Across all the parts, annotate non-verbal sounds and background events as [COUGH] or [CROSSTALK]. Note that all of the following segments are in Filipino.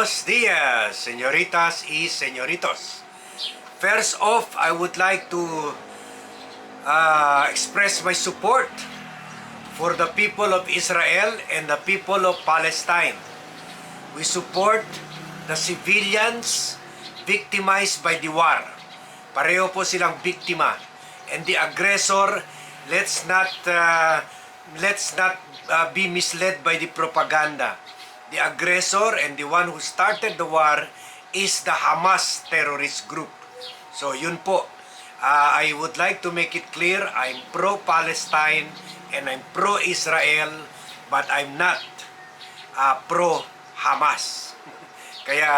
Buenos dias, señoritas y señoritos. First off, I would like to uh, express my support for the people of Israel and the people of Palestine. We support the civilians victimized by the war. Pareho po silang biktima. And the aggressor, let's not uh, let's not uh, be misled by the propaganda. The aggressor and the one who started the war is the Hamas terrorist group. So yun po. Uh, I would like to make it clear, I'm pro-Palestine and I'm pro-Israel, but I'm not uh, pro-Hamas. [LAUGHS] Kaya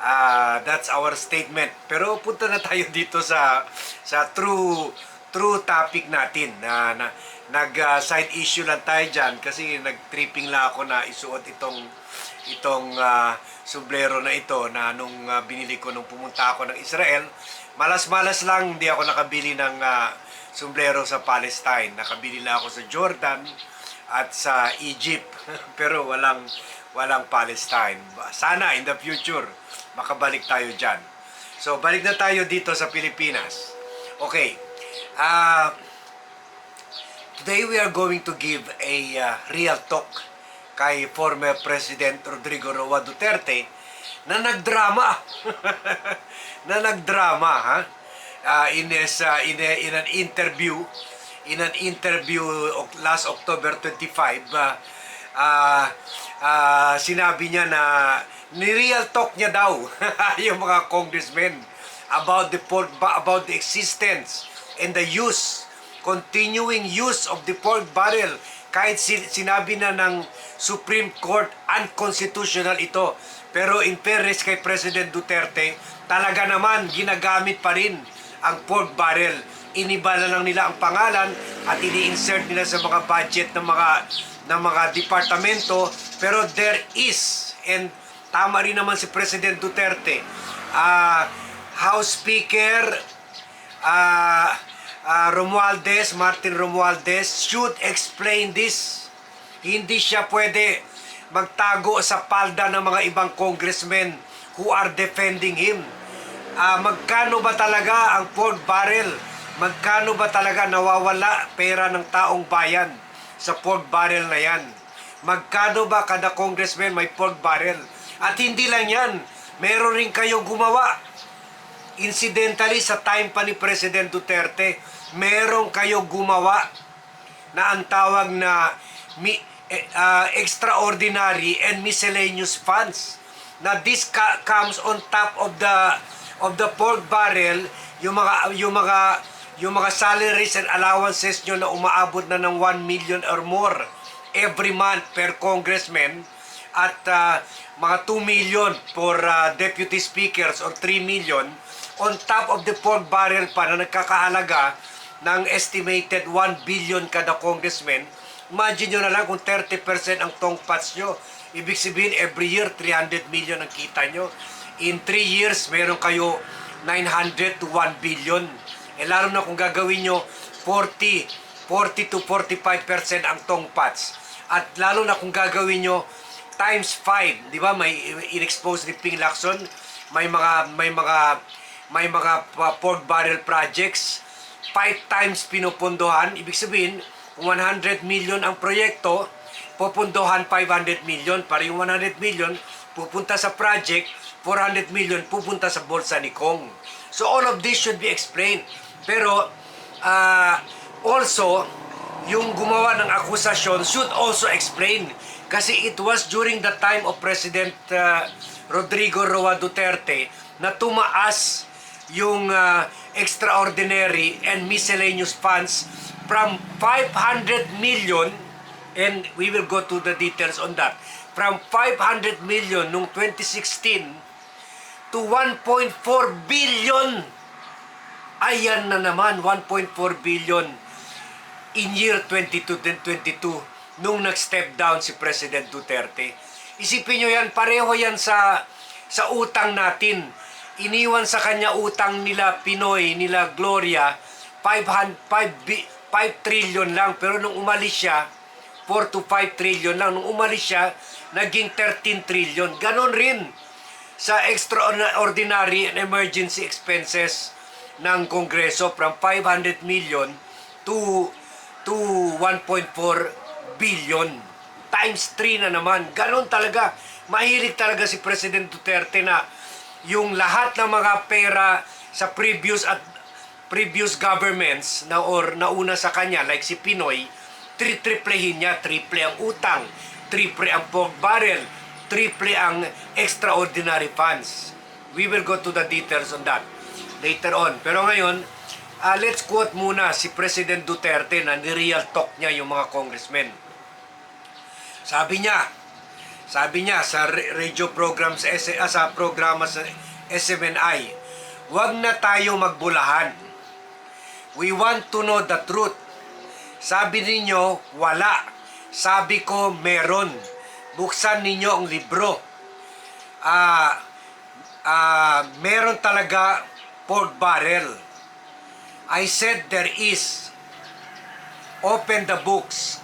ah, that's our statement. Pero punta na tayo dito sa sa true true topic natin na, na nag ah, side issue lang tayo diyan kasi nag-tripping lang ako na isuot itong itong ah, sombrero na ito na nung ah, binili ko nung pumunta ako ng Israel. Malas-malas lang hindi ako nakabili ng ah, sombrero sa Palestine. Nakabili lang ako sa Jordan at sa Egypt. [LAUGHS] Pero walang walang Palestine. Sana in the future makabalik tayo diyan. So balik na tayo dito sa Pilipinas. Okay. Ah Today we are going to give a uh, real talk kay former President Rodrigo Roa Duterte na nagdrama. [LAUGHS] na nagdrama, ha? Uh, in, his, uh, in, a, in an interview in an interview last October 25 uh, uh, uh, sinabi niya na ni-real talk niya daw [LAUGHS] yung mga congressmen about the about the existence and the use continuing use of the pork barrel. Kahit si- sinabi na ng Supreme Court unconstitutional ito. Pero in fairness kay President Duterte talaga naman ginagamit pa rin ang pork barrel. Iniba na lang nila ang pangalan at ini-insert nila sa mga budget ng mga ng mga departamento. Pero there is and tama rin naman si President Duterte ah House Speaker ah, Romualdez, Martin Romualdez should explain this. Hindi siya pwede magtago sa palda ng mga ibang congressmen who are defending him. Ah, magkano ba talaga ang pork barrel? Magkano ba talaga nawawala pera ng taong bayan sa pork barrel na yan? Magkano ba kada congressman may pork barrel? At hindi lang yan, meron rin kayo gumawa incidentally sa time pa ni President Duterte, meron kayo gumawa na ang tawag na mi, ah, extraordinary and miscellaneous funds. Na this ca- comes on top of the of the pork barrel yung mga yung mga yung mga salaries and allowances nyo na umaabot na ng 1 million or more every month per congressman at ah, mga 2 million for ah, deputy speakers or 3 million on top of the pork barrel pa na nagkakahalaga ng estimated 1 billion kada congressman. Imagine nyo na lang kung 30% ang tongpats nyo. Ibig sabihin, every year, 300 million ang kita nyo. In 3 years, meron kayo 900 to 1 billion. Eh lalo na kung gagawin nyo 40, 40 to 45% ang tongpats. At lalo na kung gagawin nyo times 5, di ba? May in-expose ni Ping Lacson, may mga may mga may mga pa- pork barrel projects 5 times pinupundohan ibig sabihin kung 100 million ang proyekto pupundohan 500 million. Para yung 100 million pupunta sa project 400 million pupunta sa bulsa ni Kong. So all of this should be explained. Pero ah, also yung gumawa ng akusasyon should also explain. Kasi it was during the time of President uh, Rodrigo Roa Duterte na tumaas yung uh, extraordinary and miscellaneous funds from 500 million and we will go to the details on that from 500 million nung 2016 to 1.4 billion ayan na naman 1.4 billion in year 2022 nung nag-step down si President Duterte. Isipin nyo yan, pareho yan sa sa utang natin. Iniwan sa kanya utang nila Pinoy, nila Gloria, 500, 5, bi- 5 trillion lang. Pero nung umalis siya, 4 to 5 trillion lang. Nung umalis siya, naging 13 trillion. Ganon rin sa extraordinary and emergency expenses ng Kongreso from 500 million to to 1.4 billion times 3 na naman. Ganon talaga. Mahilig talaga si President Duterte na yung lahat ng mga pera sa previous at previous governments na or nauna sa kanya like si Pinoy, tri-triplehin niya, triple ang utang, triple ang pork barrel, triple ang extraordinary funds. We will go to the details on that later on. Pero ngayon, ah, let's quote muna si President Duterte na ni-real talk niya yung mga congressmen. Sabi niya, sabi niya sa ra- radio program sa, ah, sa programa sa SMNI, wag na tayo magbulahan. We want to know the truth. Sabi ninyo, wala. Sabi ko, meron. Buksan ninyo ang libro. Ah, ah, meron talaga pork barrel. I said there is. Open the books.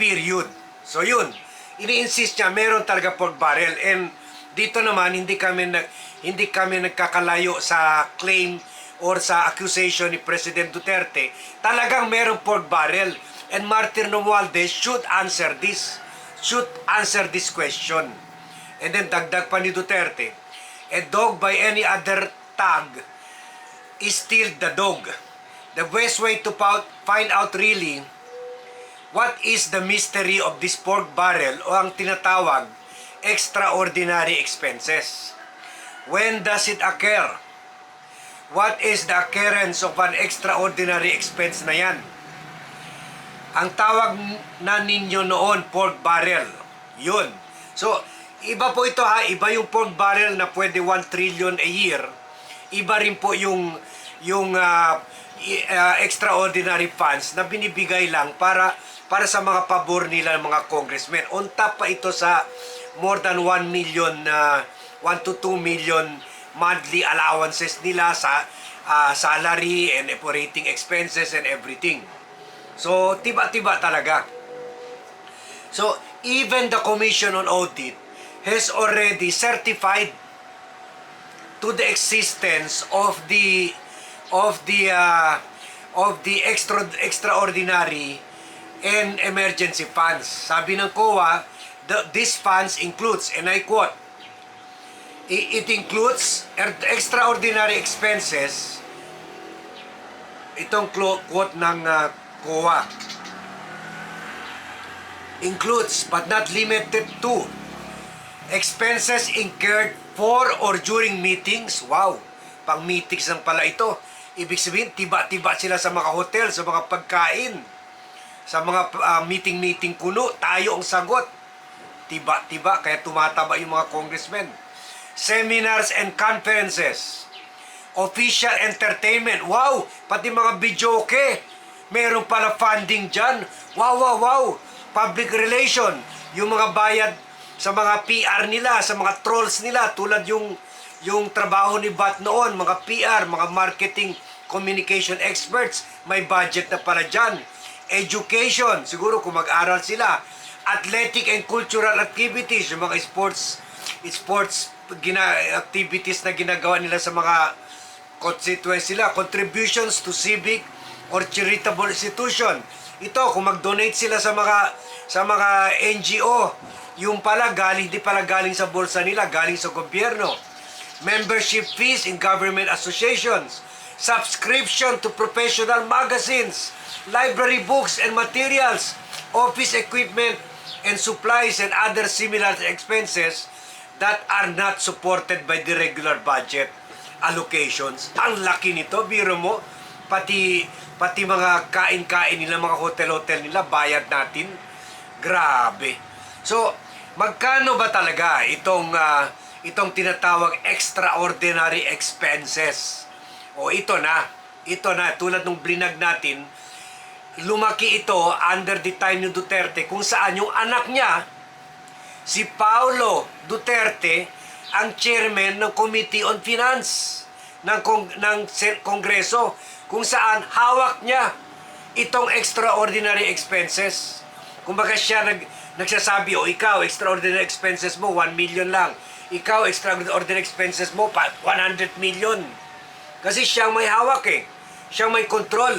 Period. So yun, ini-insist niya meron talaga pork barrel and dito naman hindi kami nag hindi kami nagkakalayo sa claim or sa accusation ni President Duterte. Talagang meron pork barrel and Martin Romualdez should answer this. Should answer this question. And then dagdag pa ni Duterte, a dog by any other tag is still the dog. The best way to find out really what is the mystery of this pork barrel o ang tinatawag extraordinary expenses. When does it occur? What is the occurrence of an extraordinary expense na yan? Ang tawag na ninyo noon, pork barrel. Yun. So, iba po ito ha. Iba yung pork barrel na pwede 1 trillion a year. Iba rin po yung, yung ah, ah, extraordinary funds na binibigay lang para para sa mga pabor nila ng mga congressmen. On top pa ito sa more than 1 million na 1 to 2 million monthly allowances nila sa ah, salary and operating expenses and everything. So, tiba-tiba talaga. So, even the Commission on Audit has already certified to the existence of the of the uh, of the extra extraordinary and emergency funds. Sabi ng COA, the, these funds includes, and I quote, it includes er- extraordinary expenses itong quote ng uh, COA includes but not limited to expenses incurred for or during meetings. Wow, pang meetings lang pala ito. Ibig sabihin, tiba-tiba sila sa mga hotel, sa mga pagkain, sa mga ah, meeting-meeting kuno, tayo ang sagot. Tiba-tiba, kaya tumataba yung mga congressmen. Seminars and conferences. Official entertainment. Wow! Pati mga videoke. Meron pala funding dyan. Wow, wow, wow! Public relation. Yung mga bayad sa mga PR nila, sa mga trolls nila, tulad yung yung trabaho ni Bat noon, mga PR, mga marketing communication experts, may budget na pala dyan. Education, siguro kung mag-aral sila. Athletic and cultural activities, yung mga sports sports gina, activities na ginagawa nila sa mga constituents sila, contributions to civic or charitable institution. Ito, kung mag-donate sila sa mga sa mga NGO, yung pala galing di pala galing sa bulsa nila, galing sa gobyerno. Membership fees in government associations, subscription to professional magazines, library books and materials, office equipment and supplies and other similar expenses that are not supported by the regular budget allocations. Ang laki nito, biro mo, pati pati mga kain-kain nila, mga hotel-hotel nila, bayad natin. Grabe. So, magkano ba talaga itong ah, itong tinatawag extraordinary expenses? O ito na, ito na tulad ng blinag natin, lumaki ito under the time ni Duterte kung saan yung anak niya si Paulo Duterte ang chairman ng Committee on Finance ng kong, ng Kongreso kung saan hawak niya itong extraordinary expenses. Kumbaga siya nag, nagsasabi, o ikaw, extraordinary expenses mo, 1 million lang. Ikaw, extraordinary expenses mo, pa- 100 million. Kasi siya ang may hawak eh. Siya ang may control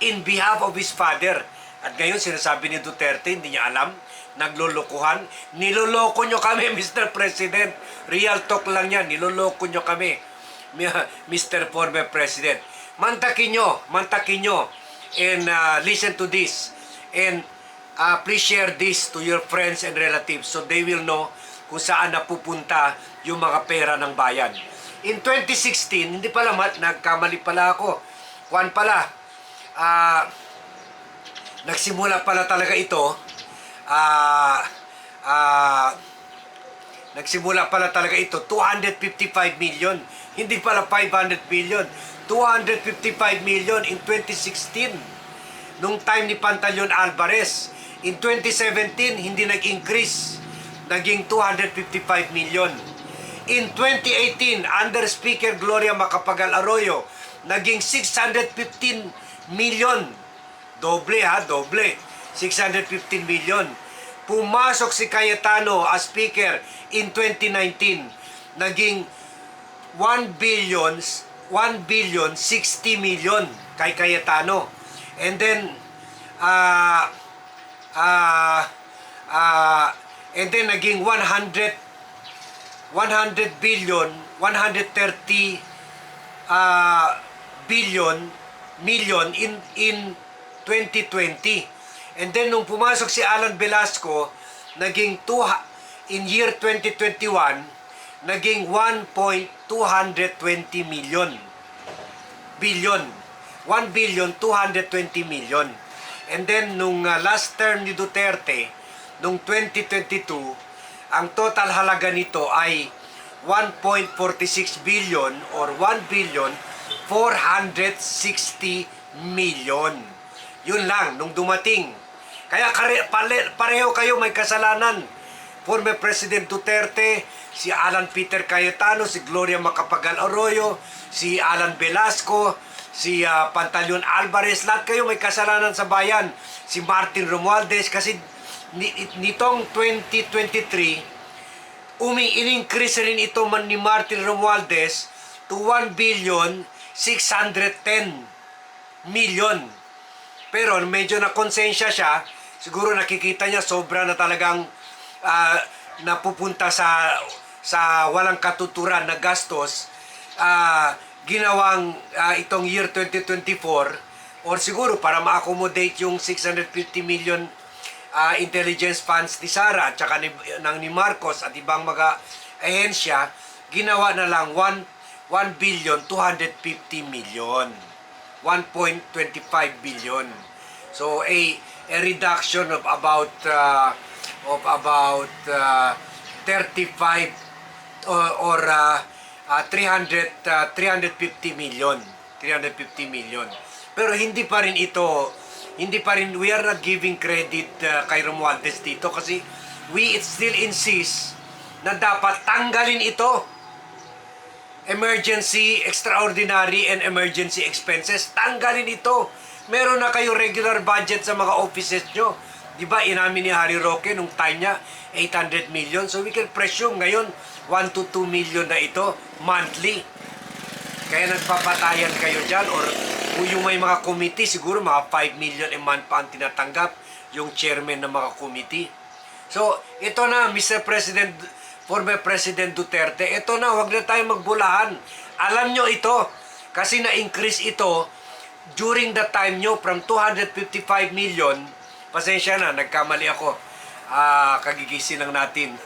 in behalf of his father. At ngayon, sinasabi ni Duterte, hindi niya alam, naglulukuhan. Niloloko nyo kami, [LAUGHS] Mr. President. Real talk lang yan, niloloko nyo kami, [LAUGHS] Mr. Former President. Mantakin nyo, mantakin nyo, and uh, listen to this. And uh, please share this to your friends and relatives so they will know kung saan napupunta yung mga pera ng bayan. In 2016, hindi pala, ma- nagkamali pala ako. Juan pala, ah, nagsimula pala talaga ito, ah, ah, nagsimula pala talaga ito, 255 million. Hindi pala 500 million. 255 million in 2016 nung time ni Pantaleon Alvarez. In 2017, hindi nag-increase. Naging 255 million. In 2018, under Speaker Gloria Macapagal Arroyo, naging 615 million. Doble ha, doble. 615 million. Pumasok si Cayetano as Speaker in 2019. Naging 1 billion 1 billion 60 million kay Cayetano. And then ah ah ah and then naging 100 100 billion 130 ah billion million in in 2020. And then nung pumasok si Alan Velasco, naging 2 in year 2021 naging 1.220 million. Billion. 1 billion 220 million. And then nung uh, last term ni Duterte nung 2022 ang total halaga nito ay 1.46 billion or 1 billion 460 million. Yun lang nung dumating. Kaya pareho kayo may kasalanan. Former President Duterte, si Alan Peter Cayetano, si Gloria Macapagal Arroyo, si Alan Velasco, si ah, Pantaleon Alvarez, lahat kayo may kasalanan sa bayan. Si Martin Romualdez, kasi nitong 2023, umi in-increase rin ito man ni Martin Romualdez to 1 billion 610 million. Pero medyo na konsensya siya, siguro nakikita niya sobra na talagang ah, napupunta sa sa walang katuturan na gastos ah, ginawang ah, itong year 2024 or siguro para ma-accommodate yung 650 million ah, intelligence funds ni Sara at saka ni, ng ni Marcos at ibang mga ahensya ginawa na lang 1 1 billion 250 million. 1.25 billion. So a a reduction of about uh, of about uh, 35 or, or uh, uh, 300 uh, 350 million. 350 million. Pero hindi pa rin ito hindi pa rin we are not giving credit uh, kay Romualdez dito kasi we still insist na dapat tanggalin ito emergency, extraordinary, and emergency expenses. Tanggalin ito. Meron na kayo regular budget sa mga offices nyo. Di ba, inamin ni Harry Roque nung time niya, 800 million. So we can presume ngayon, 1 to 2 million na ito monthly. Kaya nagpapatayan kayo dyan or kung yung may mga committee, siguro mga 5 million a month pa ang tinatanggap yung chairman ng mga committee. So, ito na, Mr. President, former President Duterte, ito na, wag na tayong magbulahan. Alam nyo ito, kasi na-increase ito during the time nyo from 255 million, pasensya na, nagkamali ako. Ah, kagigising lang natin.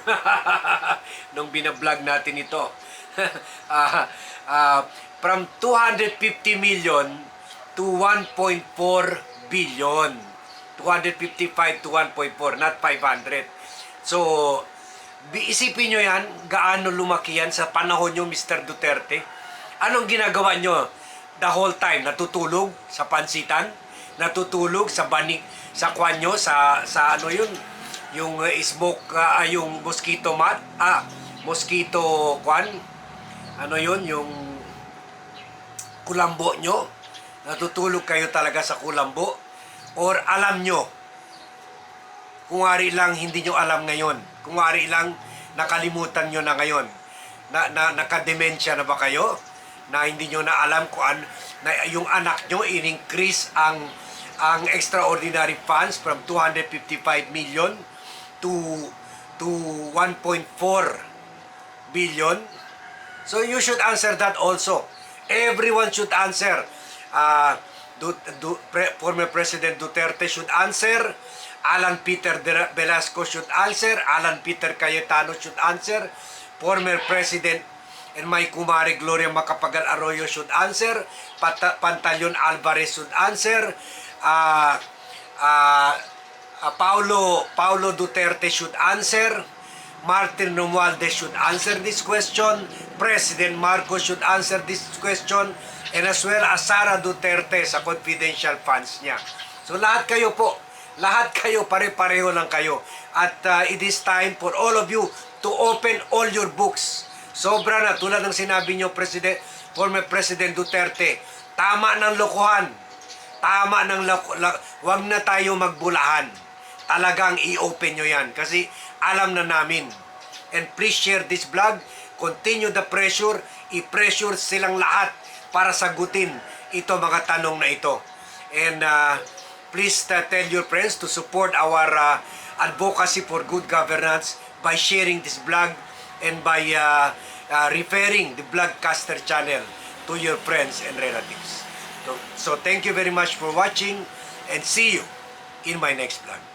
[LAUGHS] Nung binablog natin ito. [LAUGHS] Ah, ah, from 250 million to 1.4 billion. 255 to 1.4, not 500. So, isipin nyo yan, gaano lumaki yan sa panahon nyo, Mr. Duterte. Anong ginagawa nyo the whole time? Natutulog sa pansitan? Natutulog sa banig, sa kwan nyo, sa, sa ano yun? Yung uh, smoke, ah, yung mosquito mat? Ah, mosquito kwan? Ano yun? Yung kulambo nyo? Natutulog kayo talaga sa kulambo? Or alam nyo kung ari lang hindi nyo alam ngayon. Kung ari lang nakalimutan nyo na ngayon. Na, na, nakademensya na ba kayo? Na hindi nyo na alam kung an, na yung anak nyo in-increase ang ang extraordinary funds from 255 million to to 1.4 billion. So you should answer that also. Everyone should answer. Uh, Du- Du- Pre- former President Duterte should answer. Alan Peter De- Velasco should answer. Alan Peter Cayetano should answer. Former President and my kumare Gloria Macapagal Arroyo should answer. Pat- Pantaleon Alvarez should answer. Uh, uh, uh, Paulo Paulo Duterte should answer. Martin Romualdez should answer this question. President Marcos should answer this question. And as well as Sara Duterte sa confidential funds niya. So lahat kayo po, lahat kayo pare-pareho lang kayo. At uh, it is time for all of you to open all your books. Sobra na, tulad ng sinabi niyo, President, former President Duterte, tama ng lokohan. Tama ng lako, la, wag na tayo magbulahan. Talagang i-open nyo yan. Kasi alam na namin. And please share this vlog. Continue the pressure. I-pressure silang lahat para sagutin ito mga tanong na ito. And uh, please uh, tell your friends to support our uh, advocacy for good governance by sharing this vlog and by uh, uh, referring the Vlogcaster channel to your friends and relatives. So, so thank you very much for watching and see you in my next vlog.